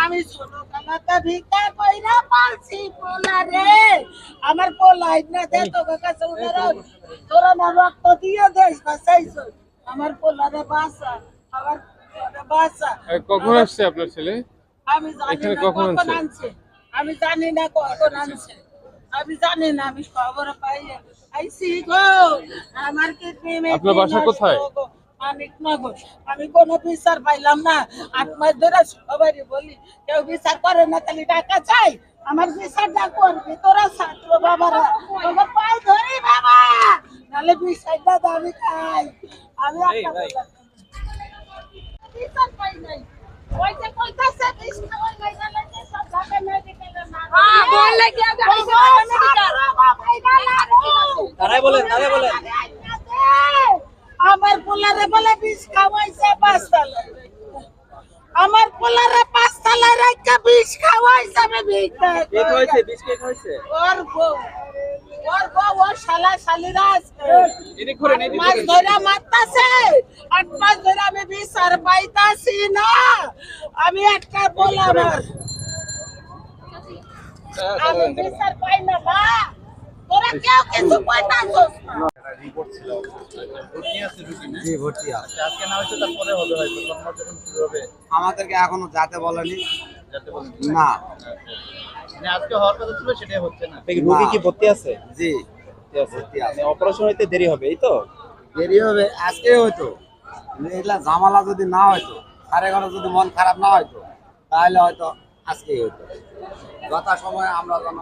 আমি ছোট কালাটা ভিক্ষা কইরা পালছি পোলা রে আমার পোলাই না দে তোকে কাছে উনারা তোরা না রক্ত দিয়ে দেশ বাঁচাইছ আমার পোলারে বাঁচা আমার পোলারে বাঁচা আর কখন আসছে আপনার ছেলে? আমি জানি না কখন আনছে? আমি জানি না কখন আনছে। আমি জানি না আমি খবর পাই আইসি গো আমার কিডনি আপনার বাসা কোথায়? আমি কোনো বিচার পাইলাম না। আট মাস ধরে সবারই বলি কেউ বিচার করে না খালি টাকা চাই। আমার বিচারটা করবি তোরা ছাত্র বাবারা। তোমার পায়ে ধরি বাবা নাহলে বিচারটা দাবি খাই। আমি একটা তারাই বলেন তারাই বলেন। আমার পোলারে বলে বিষ খাওয়াইছে পাঁচতলা আমার পোলারে পাঁচতলা রাখা বিষ খাওয়াইছে আমি ওর বউ ওর বউ। ওর শালা মাছ ধরে মারতাছে। আট মাস ধরে আমি বিচার পাইতাছি না। আমি একটা বললাম আমি বিচার পাই না মা। তোরা কেউ কিছু কইতাছস না। জি ভর্তি আছে। আজকে না হয়েছে তারপরে হবে হয়তো। কর্ম যখন শুরু হবে। আমাদেরকে এখনও যাতে বলেনি। না। মানে আজকে হওয়ার কথা ছিল সেটাই হচ্ছে না। রোগী কি ভর্তি আছে? জি। ভর্তি আছে। অপারেশন হইতে দেরি হবে, এই তো? দেরি হবে, আজকে হয়তো। এগুলা ঝামেলা যদি না হয়তো, সাড়ে এগারো যদি মন খারাপ না হয়তো, তাহলে হয়তো আজকেই হইতো। যথা সময় আমরা যেন